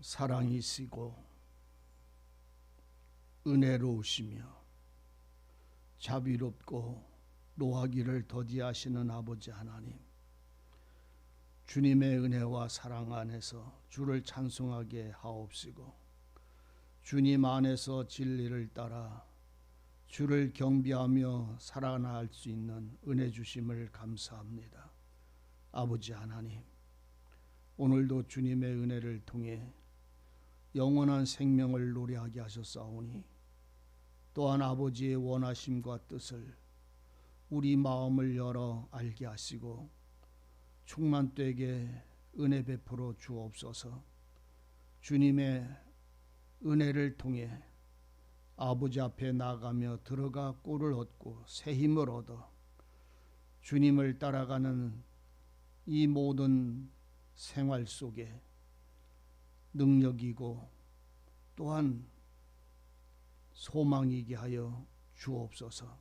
사랑이시고 은혜로우시며 자비롭고 노하기를 더디하시는 아버지 하나님 주님의 은혜와 사랑 안에서 주를 찬송하게 하옵시고 주님 안에서 진리를 따라 주를 경배하며 살아날 수 있는 은혜 주심을 감사합니다. 아버지 하나님 오늘도 주님의 은혜를 통해 영원한 생명을 노래하게 하셨사오니 또한 아버지의 원하심과 뜻을 우리 마음을 열어 알게 하시고 충만되게 은혜 베풀어 주옵소서. 주님의 은혜를 통해 아버지 앞에 나가며 들어가 꿀을 얻고 새 힘을 얻어 주님을 따라가는 이 모든 생활 속에 능력이고 또한 소망이게 하여 주옵소서.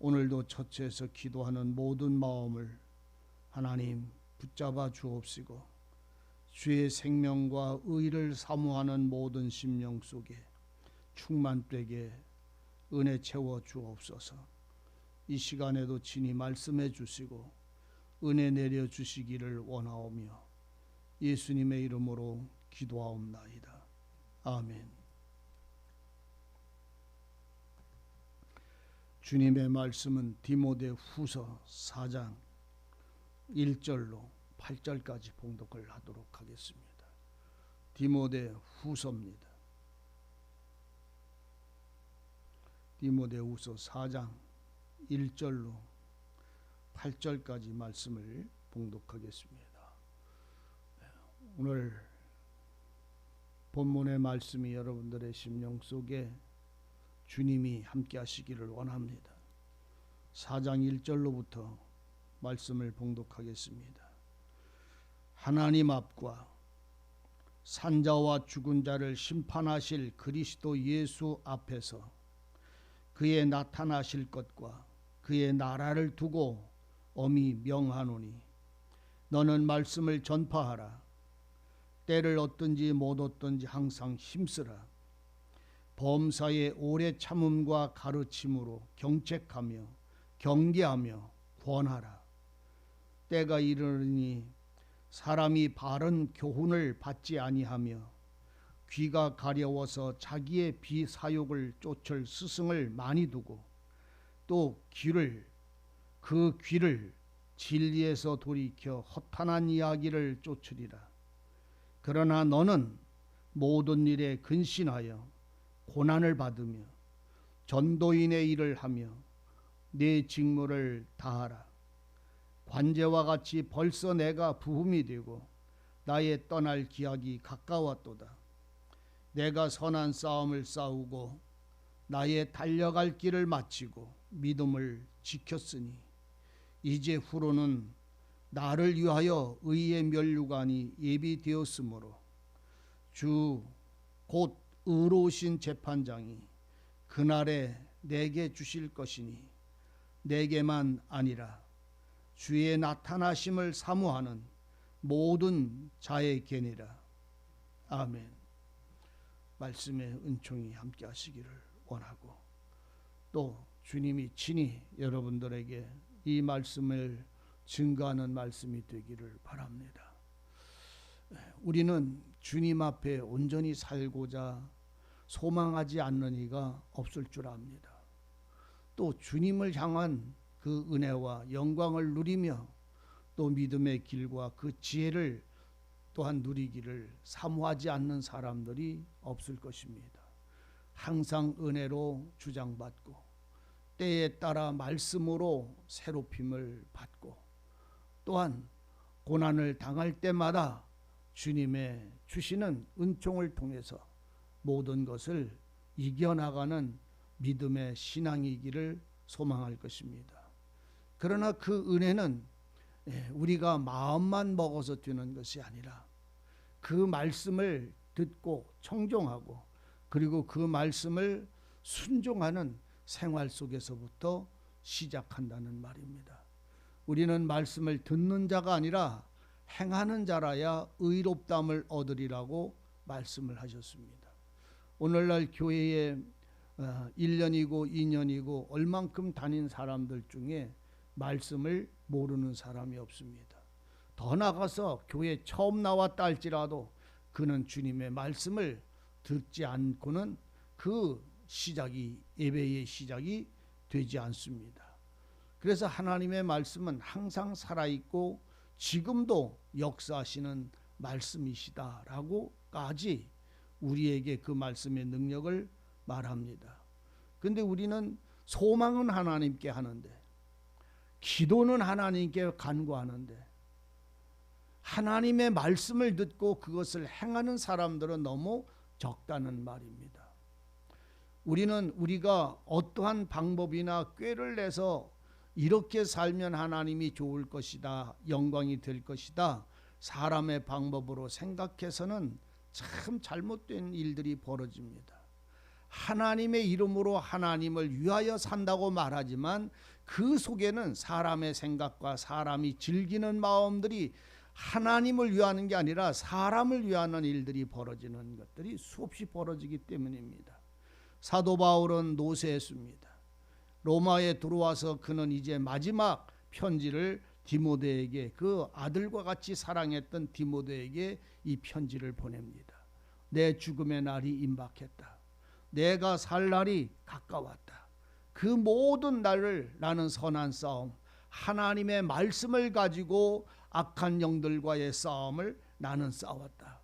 오늘도 처처에서 기도하는 모든 마음을 하나님 붙잡아 주옵시고 주의 생명과 의를 사모하는 모든 심령 속에 충만되게 은혜 채워 주옵소서. 이 시간에도 친히 말씀해 주시고 은혜 내려 주시기를 원하오며 예수님의 이름으로 기도하옵나이다. 아멘. 주님의 말씀은 디모데 후서 4장 1절로 8절까지 봉독을 하도록 하겠습니다. 디모데 후서입니다. 디모데 후서 4장 1절로 8절까지 말씀을 봉독하겠습니다. 오늘 본문의 말씀이 여러분들의 심령 속에 주님이 함께 하시기를 원합니다. 4장 1절로부터 말씀을 봉독하겠습니다. 하나님 앞과 산자와 죽은 자를 심판하실 그리스도 예수 앞에서 그의 나타나실 것과 그의 나라를 두고 엄히 명하노니 너는 말씀을 전파하라 때를 얻든지 못 얻든지 항상 힘쓰라 범사의 오래 참음과 가르침으로 경책하며 경계하며 권하라. 때가 이르니 사람이 바른 교훈을 받지 아니하며 귀가 가려워서 자기의 비사욕을 쫓을 스승을 많이 두고 또 귀를 그 귀를 진리에서 돌이켜 허탄한 이야기를 쫓으리라. 그러나 너는 모든 일에 근신하여 고난을 받으며 전도인의 일을 하며 내 직무를 다하라. 관제와 같이 벌써 내가 부흥이 되고 나의 떠날 기약이 가까웠도다. 내가 선한 싸움을 싸우고 나의 달려갈 길을 마치고 믿음을 지켰으니 이제 후로는 나를 위하여 의의 면류관이 예비되었으므로 주 곧 의로우신 재판장이 그날에 내게 주실 것이니 내게만 아니라 주의 나타나심을 사모하는 모든 자에게니라. 아멘. 말씀의 은총이 함께 하시기를 원하고 또 주님이 친히 여러분들에게 이 말씀을 증거하는 말씀이 되기를 바랍니다. 우리는 주님 앞에 온전히 살고자 소망하지 않는 이가 없을 줄 압니다. 또 주님을 향한 그 은혜와 영광을 누리며 또 믿음의 길과 그 지혜를 또한 누리기를 사모하지 않는 사람들이 없을 것입니다. 항상 은혜로 주장받고 때에 따라 말씀으로 새롭힘을 받고 또한 고난을 당할 때마다 주님의 주시는 은총을 통해서 모든 것을 이겨나가는 믿음의 신앙이기를 소망할 것입니다. 그러나 그 은혜는 예, 우리가 마음만 먹어서 되는 것이 아니라 그 말씀을 듣고 청종하고 그리고 그 말씀을 순종하는 생활 속에서부터 시작한다는 말입니다. 우리는 말씀을 듣는 자가 아니라 행하는 자라야 의롭담을 얻으리라고 말씀을 하셨습니다. 오늘날 교회에 1년이고 2년이고 얼만큼 다닌 사람들 중에 말씀을 모르는 사람이 없습니다. 더 나가서 교회 처음 나왔다 할지라도 그는 주님의 말씀을 듣지 않고는 그 시작이 예배의 시작이 되지 않습니다. 그래서 하나님의 말씀은 항상 살아 있고 지금도 역사하시는 말씀이시다라고까지 우리에게 그 말씀의 능력을 말합니다. 근데 우리는 소망은 하나님께 하는데 기도는 하나님께 간구하는데 하나님의 말씀을 듣고 그것을 행하는 사람들은 너무 적다는 말입니다. 우리는 우리가 어떠한 방법이나 꾀를 내서 이렇게 살면 하나님이 좋을 것이다. 영광이 될 것이다. 사람의 방법으로 생각해서는 참 잘못된 일들이 벌어집니다. 하나님의 이름으로 하나님을 위하여 산다고 말하지만 그 속에는 사람의 생각과 사람이 즐기는 마음들이 하나님을 위하는 게 아니라 사람을 위하는 일들이 벌어지는 것들이 수없이 벌어지기 때문입니다. 사도 바울은 노쇠했습니다. 로마에 들어와서 그는 이제 마지막 편지를 디모데에게 그 아들과 같이 사랑했던 디모데에게 이 편지를 보냅니다. 내 죽음의 날이 임박했다. 내가 살 날이 가까웠다. 그 모든 날을 나는 선한 싸움, 하나님의 말씀을 가지고 악한 영들과의 싸움을 나는 싸웠다.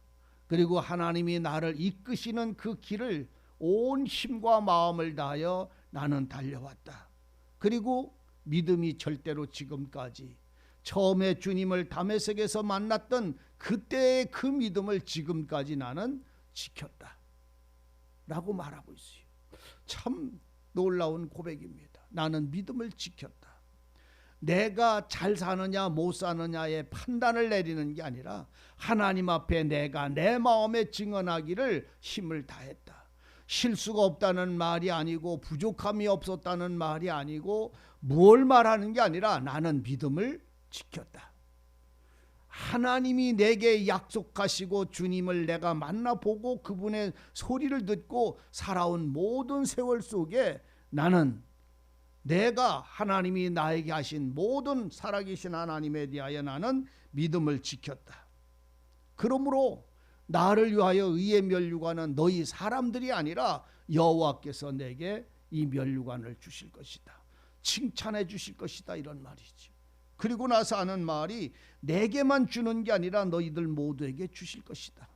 그리고 하나님이 나를 이끄시는 그 길을 온 힘과 마음을 다하여 나는 달려왔다. 그리고 믿음이 절대로 지금까지 처음에 주님을 담에색에서 만났던 그때의 그 믿음을 지금까지 나는 지켰다. 라고 말하고 있어요. 참 놀라운 고백입니다. 나는 믿음을 지켰다. 내가 잘 사느냐 못 사느냐의 판단을 내리는 게 아니라 하나님 앞에 내가 내 마음에 증언하기를 힘을 다했다. 실수가 없다는 말이 아니고 부족함이 없었다는 말이 아니고 뭘 말하는 게 아니라 나는 믿음을 지켰다. 하나님이 내게 약속하시고 주님을 내가 만나보고 그분의 소리를 듣고 살아온 모든 세월 속에 나는 내가 하나님이 나에게 하신 모든 살아계신 하나님에 대하여 나는 믿음을 지켰다. 그러므로 나를 위하여 의의 면류관은 너희 사람들이 아니라 여호와께서 내게 이 면류관을 주실 것이다. 칭찬해 주실 것이다 이런 말이지. 그리고 나서 하는 말이 내게만 주는 게 아니라 너희들 모두에게 주실 것이다.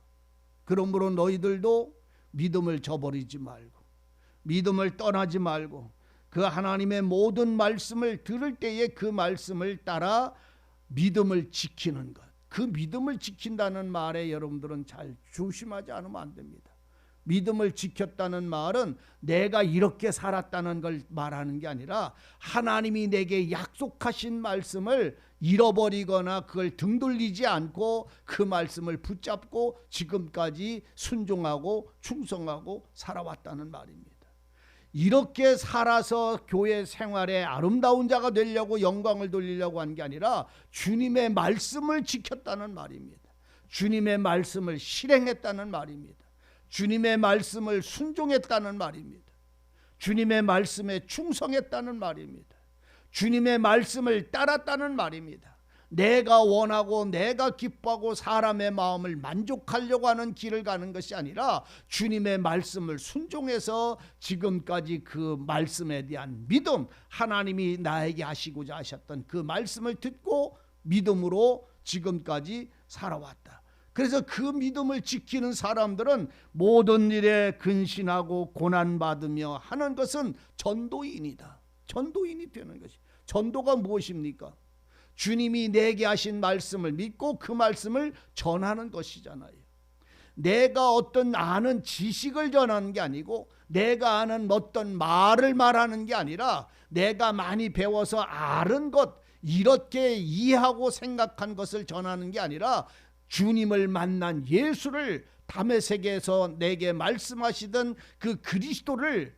그러므로 너희들도 믿음을 저버리지 말고 믿음을 떠나지 말고 그 하나님의 모든 말씀을 들을 때에 그 말씀을 따라 믿음을 지키는 것. 그 믿음을 지킨다는 말에 여러분들은 잘 조심하지 않으면 안 됩니다. 믿음을 지켰다는 말은 내가 이렇게 살았다는 걸 말하는 게 아니라 하나님이 내게 약속하신 말씀을 잃어버리거나 그걸 등돌리지 않고 그 말씀을 붙잡고 지금까지 순종하고 충성하고 살아왔다는 말입니다. 이렇게 살아서 교회 생활에 아름다운 자가 되려고 영광을 돌리려고 한 게 아니라 주님의 말씀을 지켰다는 말입니다. 주님의 말씀을 실행했다는 말입니다. 주님의 말씀을 순종했다는 말입니다. 주님의 말씀에 충성했다는 말입니다. 주님의 말씀을 따랐다는 말입니다. 내가 원하고 내가 기뻐하고 사람의 마음을 만족하려고 하는 길을 가는 것이 아니라 주님의 말씀을 순종해서 지금까지 그 말씀에 대한 믿음, 하나님이 나에게 하시고자 하셨던 그 말씀을 듣고 믿음으로 지금까지 살아왔다. 그래서 그 믿음을 지키는 사람들은 모든 일에 근신하고 고난받으며 하는 것은 전도인이다. 전도인이 되는 것이. 전도가 무엇입니까? 주님이 내게 하신 말씀을 믿고 그 말씀을 전하는 것이잖아요. 내가 어떤 아는 지식을 전하는 게 아니고 내가 아는 어떤 말을 말하는 게 아니라 내가 많이 배워서 아는 것 이렇게 이해하고 생각한 것을 전하는 게 아니라 주님을 만난 예수를 담의 세계에서 내게 말씀하시던 그 그리스도를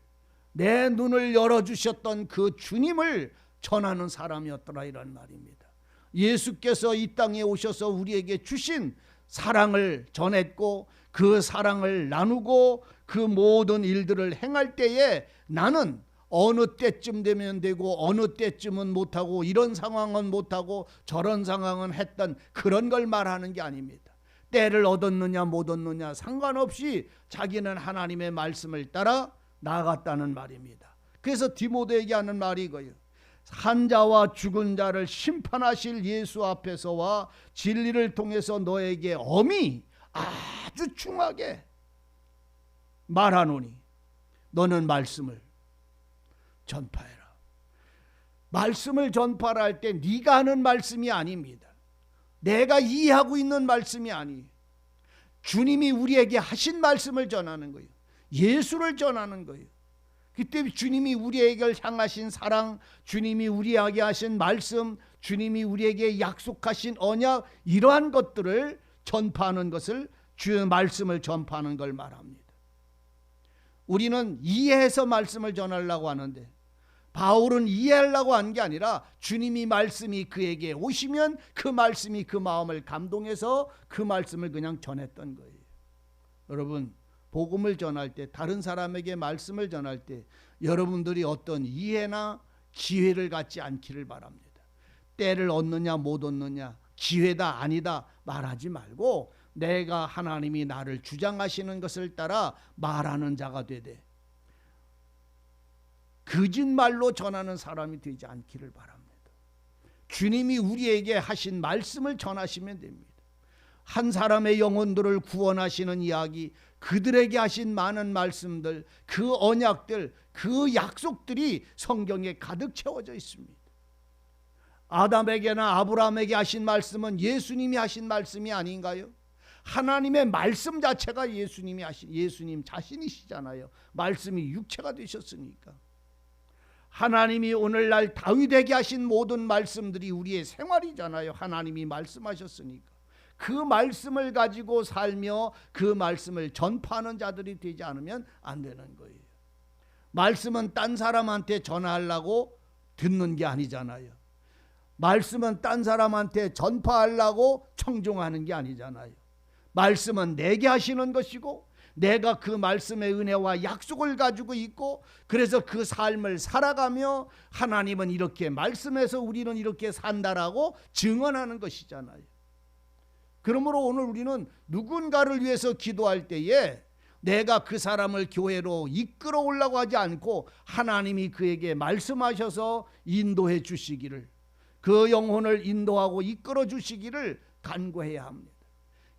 내 눈을 열어 주셨던 그 주님을 전하는 사람이었더라 이런 말입니다. 예수께서 이 땅에 오셔서 우리에게 주신 사랑을 전했고 그 사랑을 나누고 그 모든 일들을 행할 때에 나는 어느 때쯤 되면 되고 어느 때쯤은 못하고 이런 상황은 못하고 저런 상황은 했던 그런 걸 말하는 게 아닙니다. 때를 얻었느냐 못 얻느냐 상관없이 자기는 하나님의 말씀을 따라 나아갔다는 말입니다. 그래서 디모데에게 하는 말이 이거예요. 한 자와 죽은 자를 심판하실 예수 앞에서와 진리를 통해서 너에게 엄히 아주 중하게 말하노니 너는 말씀을 전파해라. 말씀을 전파를 할때 네가 하는 말씀이 아닙니다. 내가 이해하고 있는 말씀이 아니. 주님이 우리에게 하신 말씀을 전하는 거예요. 예수를 전하는 거예요. 그때 주님이 우리에게 향하신 사랑, 주님이 우리에게 하신 말씀, 주님이 우리에게 약속하신 언약 이러한 것들을 전파하는 것을 주의 말씀을 전파하는 걸 말합니다. 우리는 이해해서 말씀을 전하려고 하는데 바울은 이해하려고 한 게 아니라 주님이 말씀이 그에게 오시면 그 말씀이 그 마음을 감동해서 그 말씀을 그냥 전했던 거예요. 여러분 복음을 전할 때 다른 사람에게 말씀을 전할 때 여러분들이 어떤 이해나 기회를 갖지 않기를 바랍니다. 때를 얻느냐 못 얻느냐 기회다 아니다 말하지 말고 내가 하나님이 나를 주장하시는 것을 따라 말하는 자가 되되 거짓말로 전하는 사람이 되지 않기를 바랍니다. 주님이 우리에게 하신 말씀을 전하시면 됩니다. 한 사람의 영혼들을 구원하시는 이야기, 그들에게 하신 많은 말씀들, 그 언약들, 그 약속들이 성경에 가득 채워져 있습니다. 아담에게나 아브라함에게 하신 말씀은 예수님이 하신 말씀이 아닌가요? 하나님의 말씀 자체가 예수님이 하신 예수님 자신이시잖아요. 말씀이 육체가 되셨으니까. 하나님이 오늘날 다윗에게 하신 모든 말씀들이 우리의 생활이잖아요. 하나님이 말씀하셨으니까. 그 말씀을 가지고 살며 그 말씀을 전파하는 자들이 되지 않으면 안 되는 거예요. 말씀은 딴 사람한테 전하려고 듣는 게 아니잖아요. 말씀은 딴 사람한테 전파하려고 청종하는 게 아니잖아요. 말씀은 내게 하시는 것이고 내가 그 말씀의 은혜와 약속을 가지고 있고 그래서 그 삶을 살아가며 하나님은 이렇게 말씀해서 우리는 이렇게 산다라고 증언하는 것이잖아요. 그러므로 오늘 우리는 누군가를 위해서 기도할 때에 내가 그 사람을 교회로 이끌어 오려고 하지 않고 하나님이 그에게 말씀하셔서 인도해 주시기를 그 영혼을 인도하고 이끌어 주시기를 간구해야 합니다.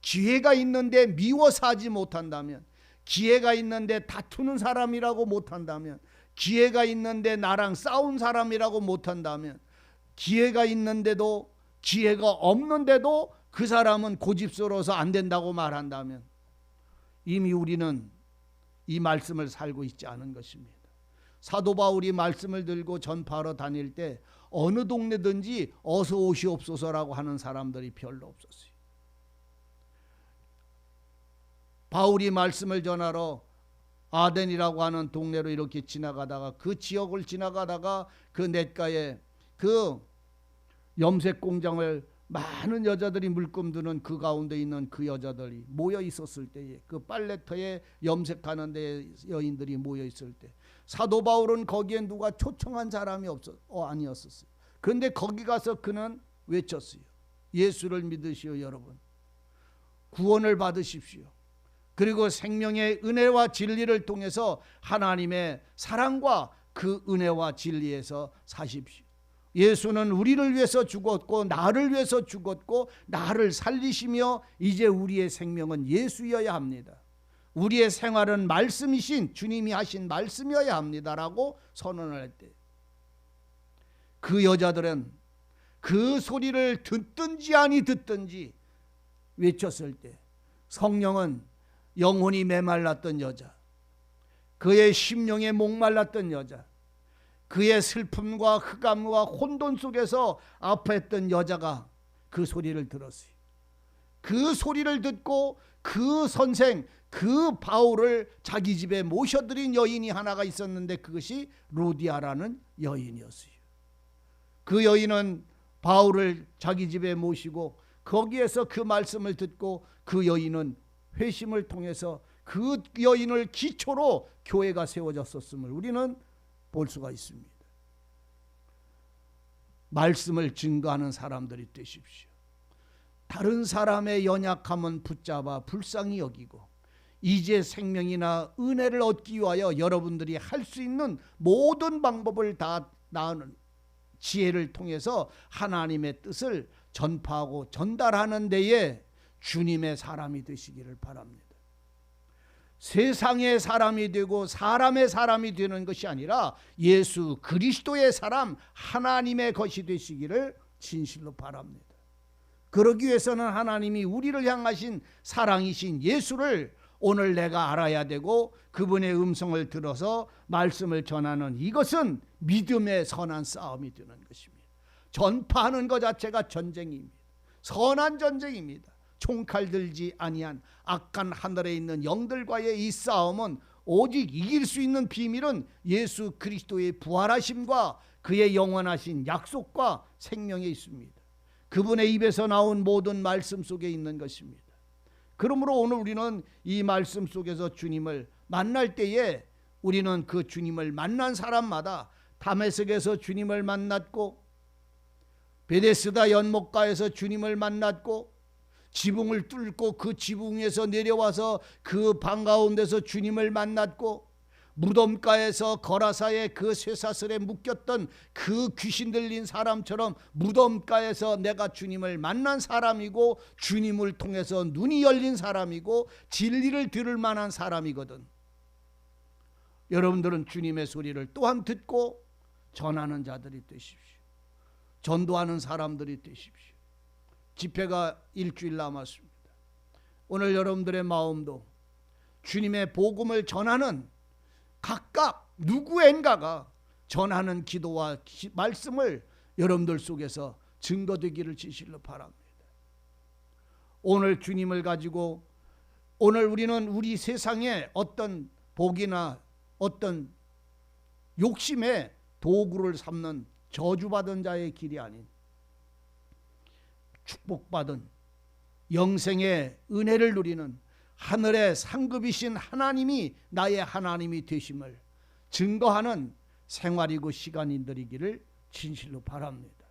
기회가 있는데 미워서 하지 못한다면 기회가 있는데 다투는 사람이라고 못한다면 기회가 있는데 나랑 싸운 사람이라고 못한다면 기회가 있는데도 기회가 없는데도 그 사람은 고집스러워서 안 된다고 말한다면 이미 우리는 이 말씀을 살고 있지 않은 것입니다. 사도 바울이 말씀을 들고 전파하러 다닐 때 어느 동네든지 어서 오시옵소서라고 하는 사람들이 별로 없었어요. 바울이 말씀을 전하러 아덴이라고 하는 동네로 이렇게 지나가다가 그 지역을 지나가다가 그 냇가에 그 염색 공장을 많은 여자들이 물금 드는 그 가운데 있는 그 여자들이 모여 있었을 때에 그 빨래터에 염색하는 데 여인들이 모여 있을 때 사도 바울은 거기에 누가 초청한 사람이 없었 어 아니었었어요. 그런데 거기 가서 그는 외쳤어요. 예수를 믿으시오 여러분. 구원을 받으십시오. 그리고 생명의 은혜와 진리를 통해서 하나님의 사랑과 그 은혜와 진리에서 사십시오. 예수는 우리를 위해서 죽었고 나를 위해서 죽었고 나를 살리시며 이제 우리의 생명은 예수여야 합니다. 우리의 생활은 말씀이신 주님이 하신 말씀이어야 합니다라고 선언을 했대. 그 여자들은 그 소리를 듣든지 아니 듣든지 외쳤을 때 성령은 영혼이 메말랐던 여자, 그의 심령에 목말랐던 여자, 그의 슬픔과 흑암과 혼돈 속에서 아파했던 여자가 그 소리를 들었어요. 그 소리를 듣고 그 선생, 그 바울을 자기 집에 모셔들인 여인이 하나가 있었는데 그것이 루디아라는 여인이었어요. 그 여인은 바울을 자기 집에 모시고 거기에서 그 말씀을 듣고 그 여인은 회심을 통해서 그 여인을 기초로 교회가 세워졌었음을 우리는 볼 수가 있습니다. 말씀을 증거하는 사람들이 되십시오. 다른 사람의 연약함은 붙잡아 불쌍히 여기고 이제 생명이나 은혜를 얻기 위하여 여러분들이 할 수 있는 모든 방법을 다 나누는 지혜를 통해서 하나님의 뜻을 전파하고 전달하는 데에 주님의 사람이 되시기를 바랍니다. 세상의 사람이 되고 사람의 사람이 되는 것이 아니라 예수 그리스도의 사람 하나님의 것이 되시기를 진실로 바랍니다. 그러기 위해서는 하나님이 우리를 향하신 사랑이신 예수를 오늘 내가 알아야 되고 그분의 음성을 들어서 말씀을 전하는 이것은 믿음의 선한 싸움이 되는 것입니다. 전파하는 것 자체가 전쟁입니다. 선한 전쟁입니다. 총칼 들지 아니한 악한 하늘에 있는 영들과의 이 싸움은 오직 이길 수 있는 비밀은 예수 그리스도의 부활하심과 그의 영원하신 약속과 생명에 있습니다. 그분의 입에서 나온 모든 말씀 속에 있는 것입니다. 그러므로 오늘 우리는 이 말씀 속에서 주님을 만날 때에 우리는 그 주님을 만난 사람마다 담에색에서 주님을 만났고 베데스다 연못가에서 주님을 만났고 지붕을 뚫고 그 지붕에서 내려와서 그 방 가운데서 주님을 만났고 무덤가에서 거라사의 그 쇠사슬에 묶였던 그 귀신 들린 사람처럼 무덤가에서 내가 주님을 만난 사람이고 주님을 통해서 눈이 열린 사람이고 진리를 들을 만한 사람이거든. 여러분들은 주님의 소리를 또한 듣고 전하는 자들이 되십시오. 전도하는 사람들이 되십시오. 집회가 일주일 남았습니다. 오늘 여러분들의 마음도 주님의 복음을 전하는 각각 누구인가가 전하는 기도와 기, 말씀을 여러분들 속에서 증거되기를 진실로 바랍니다. 오늘 주님을 가지고 오늘 우리는 우리 세상에 어떤 복이나 어떤 욕심의 도구를 삼는 저주받은 자의 길이 아닌 축복받은 영생의 은혜를 누리는 하늘의 상급이신 하나님이 나의 하나님이 되심을 증거하는 생활이고 시간인들이기를 진실로 바랍니다.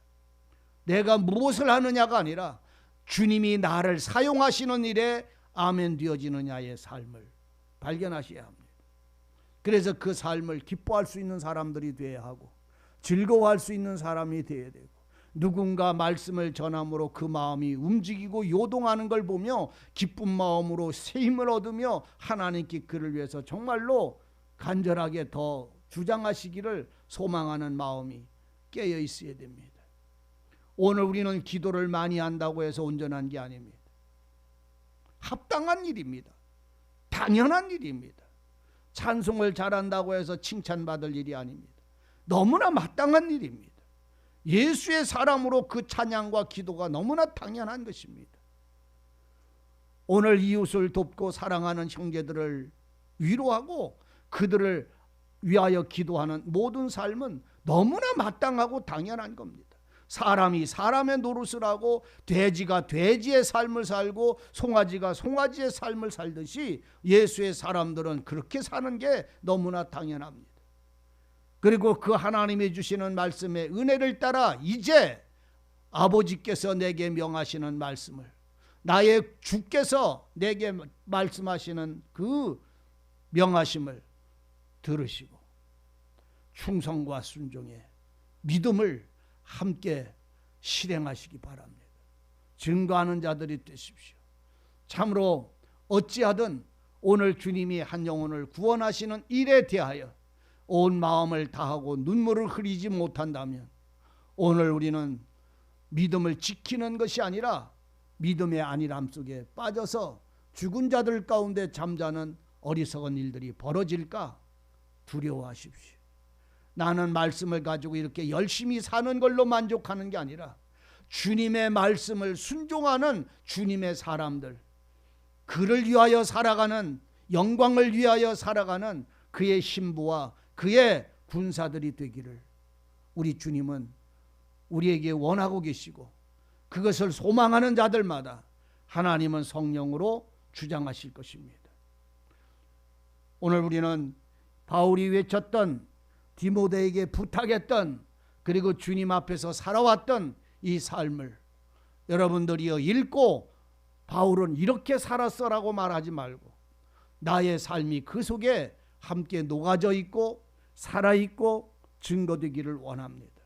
내가 무엇을 하느냐가 아니라 주님이 나를 사용하시는 일에 아멘 되어지느냐의 삶을 발견하셔야 합니다. 그래서 그 삶을 기뻐할 수 있는 사람들이 되어야 하고 즐거워할 수 있는 사람이 되어야 되고 누군가 말씀을 전함으로 그 마음이 움직이고 요동하는 걸 보며 기쁜 마음으로 새 힘을 얻으며 하나님께 그를 위해서 정말로 간절하게 더 주장하시기를 소망하는 마음이 깨어 있어야 됩니다. 오늘 우리는 기도를 많이 한다고 해서 온전한 게 아닙니다. 합당한 일입니다. 당연한 일입니다. 찬송을 잘한다고 해서 칭찬받을 일이 아닙니다. 너무나 마땅한 일입니다. 예수의 사람으로 그 찬양과 기도가 너무나 당연한 것입니다. 오늘 이웃을 돕고 사랑하는 형제들을 위로하고 그들을 위하여 기도하는 모든 삶은 너무나 마땅하고 당연한 겁니다. 사람이 사람의 노릇을 하고 돼지가 돼지의 삶을 살고 송아지가 송아지의 삶을 살듯이 예수의 사람들은 그렇게 사는 게 너무나 당연합니다. 그리고 그 하나님이 주시는 말씀의 은혜를 따라 이제 아버지께서 내게 명하시는 말씀을 나의 주께서 내게 말씀하시는 그 명하심을 들으시고 충성과 순종의 믿음을 함께 실행하시기 바랍니다. 증거하는 자들이 되십시오. 참으로 어찌하든 오늘 주님이 한 영혼을 구원하시는 일에 대하여 온 마음을 다하고 눈물을 흘리지 못한다면 오늘 우리는 믿음을 지키는 것이 아니라 믿음의 안일함 속에 빠져서 죽은 자들 가운데 잠자는 어리석은 일들이 벌어질까 두려워하십시오. 나는 말씀을 가지고 이렇게 열심히 사는 걸로 만족하는 게 아니라 주님의 말씀을 순종하는 주님의 사람들, 그를 위하여 살아가는 영광을 위하여 살아가는 그의 신부와 그의 군사들이 되기를 우리 주님은 우리에게 원하고 계시고 그것을 소망하는 자들마다 하나님은 성령으로 주장하실 것입니다. 오늘 우리는 바울이 외쳤던 디모데에게 부탁했던 그리고 주님 앞에서 살아왔던 이 삶을 여러분들이여 읽고 바울은 이렇게 살았어라고 말하지 말고 나의 삶이 그 속에 함께 녹아져 있고 살아 있고 증거되기를 원합니다.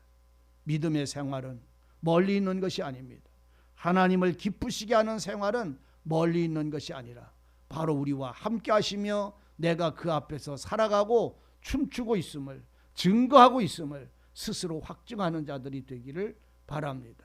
믿음의 생활은 멀리 있는 것이 아닙니다. 하나님을 기쁘시게 하는 생활은 멀리 있는 것이 아니라 바로 우리와 함께 하시며 내가 그 앞에서 살아가고 춤추고 있음을 증거하고 있음을 스스로 확증하는 자들이 되기를 바랍니다.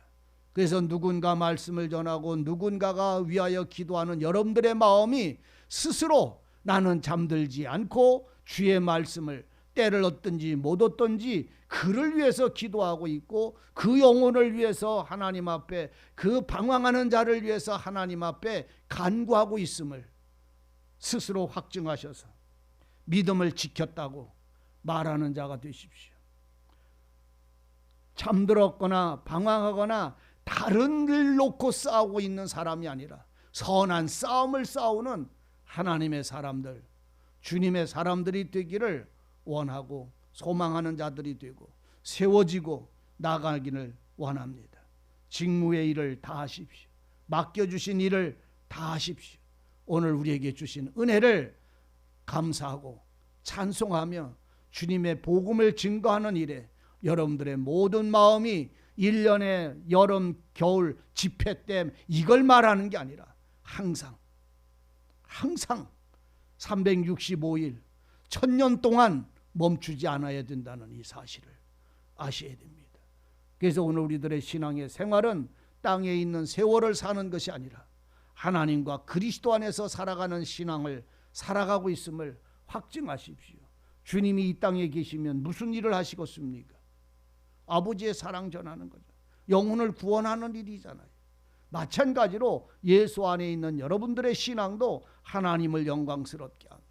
그래서 누군가 말씀을 전하고 누군가가 위하여 기도하는 여러분들의 마음이 스스로 나는 잠들지 않고 주의 말씀을 때를 얻든지 못 얻든지 그를 위해서 기도하고 있고 그 영혼을 위해서 하나님 앞에 그 방황하는 자를 위해서 하나님 앞에 간구하고 있음을 스스로 확증하셔서 믿음을 지켰다고 말하는 자가 되십시오. 잠들었거나 방황하거나 다른 일 놓고 싸우고 있는 사람이 아니라 선한 싸움을 싸우는 하나님의 사람들, 주님의 사람들이 되기를 원하고 소망하는 자들이 되고 세워지고 나가기를 원합니다. 직무의 일을 다 하십시오. 맡겨주신 일을 다 하십시오. 오늘 우리에게 주신 은혜를 감사하고 찬송하며 주님의 복음을 증거하는 일에 여러분들의 모든 마음이 1년의 여름, 겨울, 집회 때 이걸 말하는 게 아니라 항상 항상 365일 천년 동안 멈추지 않아야 된다는 이 사실을 아셔야 됩니다. 그래서 오늘 우리들의 신앙의 생활은 땅에 있는 세월을 사는 것이 아니라 하나님과 그리스도 안에서 살아가는 신앙을 살아가고 있음을 확증하십시오. 주님이 이 땅에 계시면 무슨 일을 하시겠습니까? 아버지의 사랑 전하는 거죠. 영혼을 구원하는 일이잖아요. 마찬가지로 예수 안에 있는 여러분들의 신앙도 하나님을 영광스럽게 하고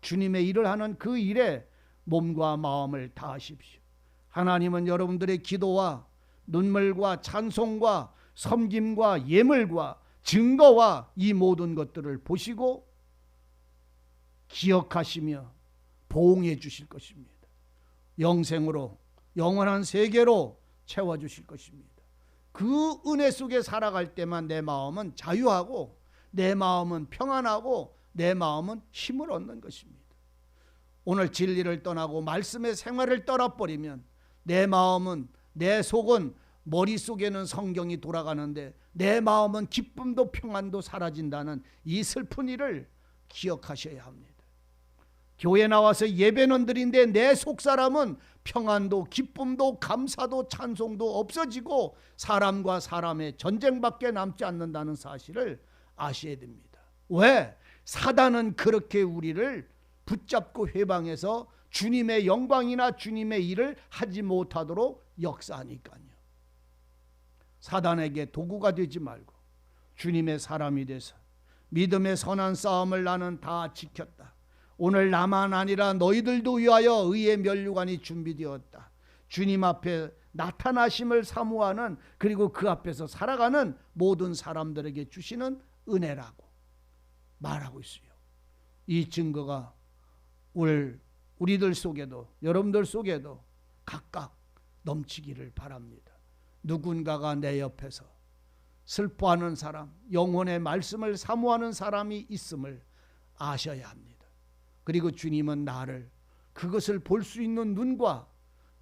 주님의 일을 하는 그 일에 몸과 마음을 다하십시오. 하나님은 여러분들의 기도와 눈물과 찬송과 섬김과 예물과 증거와 이 모든 것들을 보시고 기억하시며 보응해 주실 것입니다. 영생으로 영원한 세계로 채워 주실 것입니다. 그 은혜 속에 살아갈 때만 내 마음은 자유하고 내 마음은 평안하고 내 마음은 힘을 얻는 것입니다. 오늘 진리를 떠나고 말씀의 생활을 떠나버리면 내 마음은 내 속은 머릿속에는 성경이 돌아가는데 내 마음은 기쁨도 평안도 사라진다는 이 슬픈 일을 기억하셔야 합니다. 교회 나와서 예배는 드린데 내 속사람은 평안도 기쁨도 감사도 찬송도 없어지고 사람과 사람의 전쟁밖에 남지 않는다는 사실을 아셔야 됩니다. 왜? 사단은 그렇게 우리를 붙잡고 회방해서 주님의 영광이나 주님의 일을 하지 못하도록 역사하니까요. 사단에게 도구가 되지 말고 주님의 사람이 돼서 믿음의 선한 싸움을 나는 다 지켰다. 오늘 나만 아니라 너희들도 위하여 의의 면류관이 준비되었다. 주님 앞에 나타나심을 사모하는 그리고 그 앞에서 살아가는 모든 사람들에게 주시는 은혜라고 말하고 있어요. 이 증거가 올 우리들 속에도 여러분들 속에도 각각 넘치기를 바랍니다. 누군가가 내 옆에서 슬퍼하는 사람, 영혼의 말씀을 사모하는 사람이 있음을 아셔야 합니다. 그리고 주님은 나를 그것을 볼 수 있는 눈과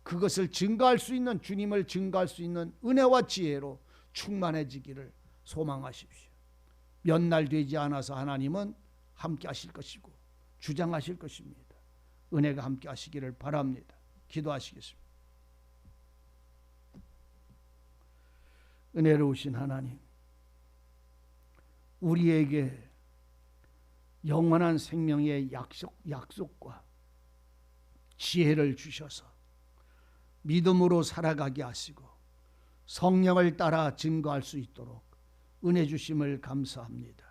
그것을 증가할 수 있는 주님을 증가할 수 있는 은혜와 지혜로 충만해지기를 소망하십시오. 몇 날 되지 않아서 하나님은 함께 하실 것이고 주장하실 것입니다. 은혜가 함께 하시기를 바랍니다. 기도하시겠습니다. 은혜로우신 하나님, 우리에게 영원한 생명의 약속, 약속과 지혜를 주셔서 믿음으로 살아가게 하시고 성령을 따라 증거할 수 있도록 은혜 주심을 감사합니다.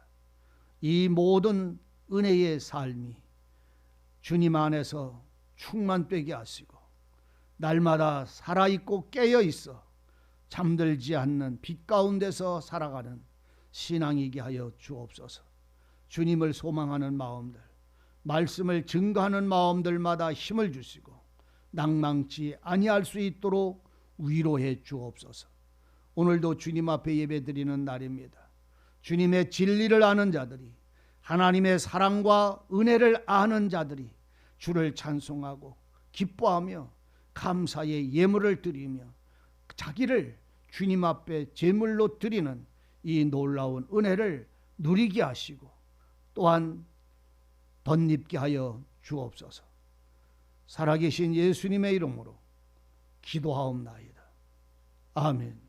이 모든 은혜의 삶이 주님 안에서 충만되게 하시고 날마다 살아있고 깨어 있어 잠들지 않는 빛 가운데서 살아가는 신앙이게 하여 주옵소서. 주님을 소망하는 마음들, 말씀을 증거하는 마음들마다 힘을 주시고 낭망치 아니할 수 있도록 위로해 주옵소서. 오늘도 주님 앞에 예배드리는 날입니다. 주님의 진리를 아는 자들이 하나님의 사랑과 은혜를 아는 자들이 주를 찬송하고 기뻐하며 감사의 예물을 드리며 자기를 주님 앞에 제물로 드리는 이 놀라운 은혜를 누리게 하시고 또한 덧입게 하여 주옵소서. 살아계신 예수님의 이름으로 기도하옵나이다. 아멘.